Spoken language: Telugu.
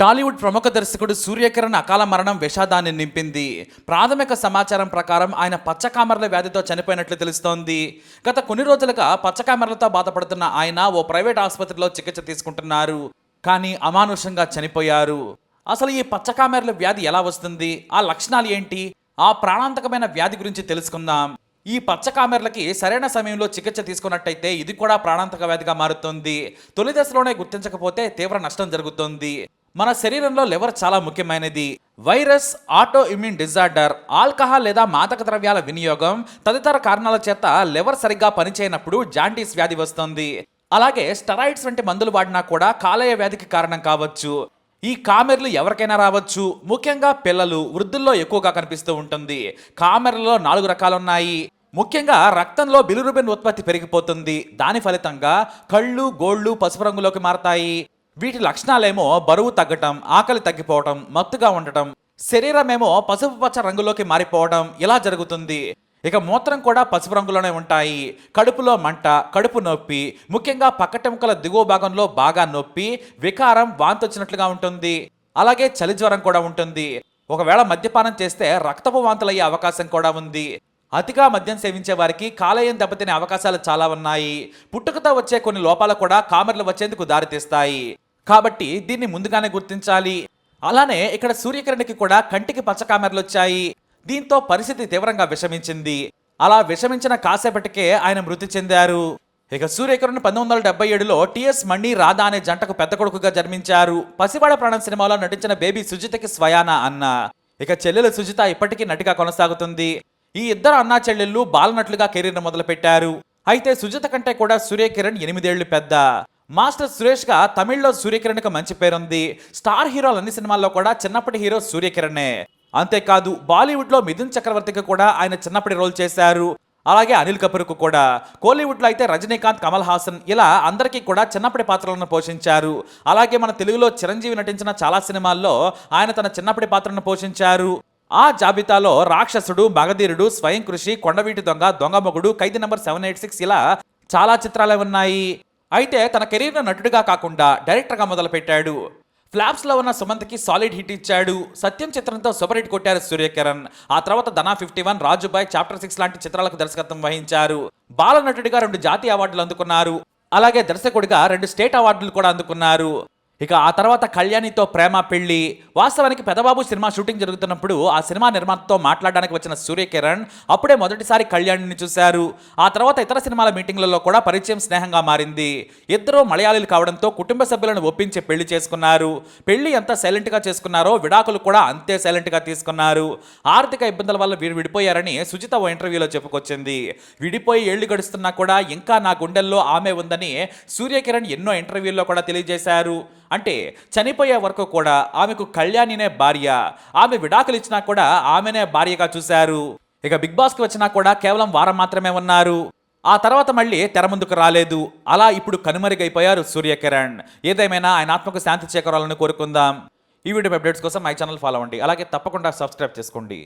టాలీవుడ్ ప్రముఖ దర్శకుడు సూర్యకిరణ్ అకాల మరణం విషాదాన్ని నింపింది. ప్రాథమిక సమాచారం ప్రకారం ఆయన పచ్చకామెరల వ్యాధితో చనిపోయినట్లు తెలుస్తోంది. గత కొన్ని రోజులుగా పచ్చకామెరలతో బాధపడుతున్న ఆయన ఓ ప్రైవేట్ ఆసుపత్రిలో చికిత్స తీసుకుంటున్నారు. కానీ అమానుషంగా చనిపోయారు. అసలు ఈ పచ్చకామెరల వ్యాధి ఎలా వస్తుంది? ఆ లక్షణాలు ఏంటి? ఆ ప్రాణాంతకమైన వ్యాధి గురించి తెలుసుకుందాం. ఈ పచ్చకామెర్లకి సరైన సమయంలో చికిత్స తీసుకున్నట్టయితే ఇది కూడా ప్రాణాంతక వ్యాధిగా మారుతుంది. తొలి దశలోనే గుర్తించకపోతే తీవ్ర నష్టం జరుగుతుంది. మన శరీరంలో లివర్ చాలా ముఖ్యమైనది. Virus auto immune disorder alcohol లేదా మాదక ద్రవ్యాల వినియోగం తదితర కారణాల చేత లివర్ సరిగ్గా పనిచేయనప్పుడు జాండీస్ వ్యాధి వస్తుంది. అలాగే స్టెరాయిడ్స్ వంటి మందులు వాడినా కూడా కాలేయ వ్యాధికి కారణం కావచ్చు. ఈ కామెర్లు ఎవరికైనా రావచ్చు. ముఖ్యంగా పిల్లలు వృద్ధుల్లో ఎక్కువగా కనిపిస్తూ ఉంటుంది. కామెర్లలో నాలుగు రకాలున్నాయి. ముఖ్యంగా రక్తంలో బిలిరుబిన్ ఉత్పత్తి పెరిగిపోతుంది. దాని ఫలితంగా కళ్ళు గోళ్ళు పసుపు రంగులోకి మారతాయి. వీటి లక్షణాలేమో బరువు తగ్గటం ఆకలి తగ్గిపోవటం మత్తుగా ఉండటం శరీరమేమో పసుపు పచ్చ రంగులోకి మారిపోవడం ఇలా జరుగుతుంది. ఇక మూత్రం కూడా పసుపు రంగులోనే ఉంటాయి. కడుపులో మంట కడుపు నొప్పి ముఖ్యంగా పక్కటెముకల దిగువ భాగంలో బాగా నొప్పి వికారం వాంతి వచ్చినట్లుగా ఉంటుంది. అలాగే చలి జ్వరం కూడా ఉంటుంది. ఒకవేళ మద్యపానం చేస్తే రక్తపు వాంతులయ్యే అవకాశం కూడా ఉంది. అతిగా మద్యం సేవించే వారికి కాలేయం దెబ్బతినే అవకాశాలు చాలా ఉన్నాయి. పుట్టుకతో వచ్చే కొన్ని లోపాలు కూడా కామెర్లు వచ్చేందుకు దారితీస్తాయి. కాబట్టి దీన్ని ముందుగానే గుర్తించాలి. అలానే ఇక్కడ సూర్యకిరణ్కి కూడా కంటికి పచ్చకామెరలు వచ్చాయి. దీంతో పరిస్థితి తీవ్రంగా విషమించింది. అలా విషమించిన కాసేపటికే ఆయన మృతి చెందారు. ఇక సూర్యకిరణ్ పంతొమ్మిది వందల డెబ్బై ఏడులో టిఎస్ మణి రాధా అనే జంటకు పెద్ద కొడుకుగా జన్మించారు. పసివాడ ప్రాణం సినిమాలో నటించిన బేబీ సుజితకి స్వయాన అన్న. ఇక చెల్లెలు సుజిత ఇప్పటికీ నటిగా కొనసాగుతుంది. ఈ ఇద్దరు అన్నా చెల్లెళ్ళు బాలనట్లుగా కెరీర్ మొదలుపెట్టారు. అయితే సుజిత కంటే కూడా సూర్యకిరణ్ ఎనిమిదేళ్ళు పెద్ద. మాస్టర్ సురేష్గా తమిళ్ళో సూర్యకిరణ్కి మంచి పేరుంది. స్టార్ హీరోలు అన్ని సినిమాల్లో కూడా చిన్నప్పటి హీరో సూర్యకిరణే. అంతేకాదు బాలీవుడ్లో మిథున్ చక్రవర్తికి కూడా ఆయన చిన్నప్పటి రోల్ చేశారు. అలాగే అనిల్ కపూర్కు కూడా. కోలీవుడ్లో అయితే రజనీకాంత్ కమల్ హాసన్ ఇలా అందరికీ కూడా చిన్నప్పటి పాత్రలను పోషించారు. అలాగే మన తెలుగులో చిరంజీవి నటించిన చాలా సినిమాల్లో ఆయన తన చిన్నప్పటి పాత్రను పోషించారు. ఆ జాబితాలో రాక్షసుడు మగధీరుడు స్వయం కృషి Kondaveeti Donga Donga Mogudu Khaidi number seven eight six ఇలా చాలా చిత్రాలే ఉన్నాయి. అయితే తన కెరీర్ను నటుడిగా కాకుండా డైరెక్టర్గా మొదలుపెట్టాడు. ఫ్లాప్స్లో ఉన్న సుమంత్కి సాలిడ్ హిట్ ఇచ్చాడు. సత్యం చిత్రంతో సూపర్ హిట్ కొట్టారు సూర్యకిరణ్. ఆ తర్వాత Dhana fifty one Rajubhai chapter six లాంటి చిత్రాలకు దర్శకత్వం వహించారు. బాల నటుడిగా రెండు జాతీయ అవార్డులు అందుకున్నారు. అలాగే దర్శకుడిగా రెండు స్టేట్ అవార్డులు కూడా అందుకున్నారు. ఇక ఆ తర్వాత కళ్యాణితో ప్రేమ పెళ్ళి వాస్తవానికి పెదబాబు సినిమా షూటింగ్ జరుగుతున్నప్పుడు ఆ సినిమా నిర్మాతతో మాట్లాడడానికి వచ్చిన సూర్యకిరణ్ అప్పుడే మొదటిసారి కళ్యాణిని చూశారు. ఆ తర్వాత ఇతర సినిమాల మీటింగ్లలో కూడా పరిచయం స్నేహంగా మారింది. ఇద్దరు మలయాళీలు కావడంతో కుటుంబ సభ్యులను ఒప్పించి పెళ్ళి చేసుకున్నారు. పెళ్ళి ఎంత సైలెంట్గా చేసుకున్నారో విడాకులు కూడా అంతే సైలెంట్గా తీసుకున్నారు. ఆర్థిక ఇబ్బందుల వల్ల వీరు విడిపోయారని సుజిత ఓ ఇంటర్వ్యూలో చెప్పుకొచ్చింది. విడిపోయి ఏళ్ళు గడుస్తున్నా కూడా ఇంకా నా గుండెల్లో ఆమె ఉందని సూర్యకిరణ్ ఎన్నో ఇంటర్వ్యూల్లో కూడా తెలియజేశారు. అంటే చనిపోయే వరకు కూడా ఆమెకు కళ్యాణినే భార్య ఆమె విడాకులు ఇచ్చినా కూడా ఆమెనే భార్యగా చూశారు. ఇక బిగ్ బాస్కి వచ్చినా కూడా కేవలం వారం మాత్రమే ఉన్నారు. ఆ తర్వాత మళ్ళీ తెర ముందుకు రాలేదు. అలా ఇప్పుడు కనుమరుగైపోయారు సూర్యకిరణ్. ఏదేమైనా ఆయన ఆత్మకు శాంతి చేకూరాలని కోరుకుందాం. ఈ వీడియో అప్డేట్స్ కోసం మై ఛానల్ ఫాలో అవ్వండి. అలాగే తప్పకుండా సబ్స్క్రైబ్ చేసుకోండి.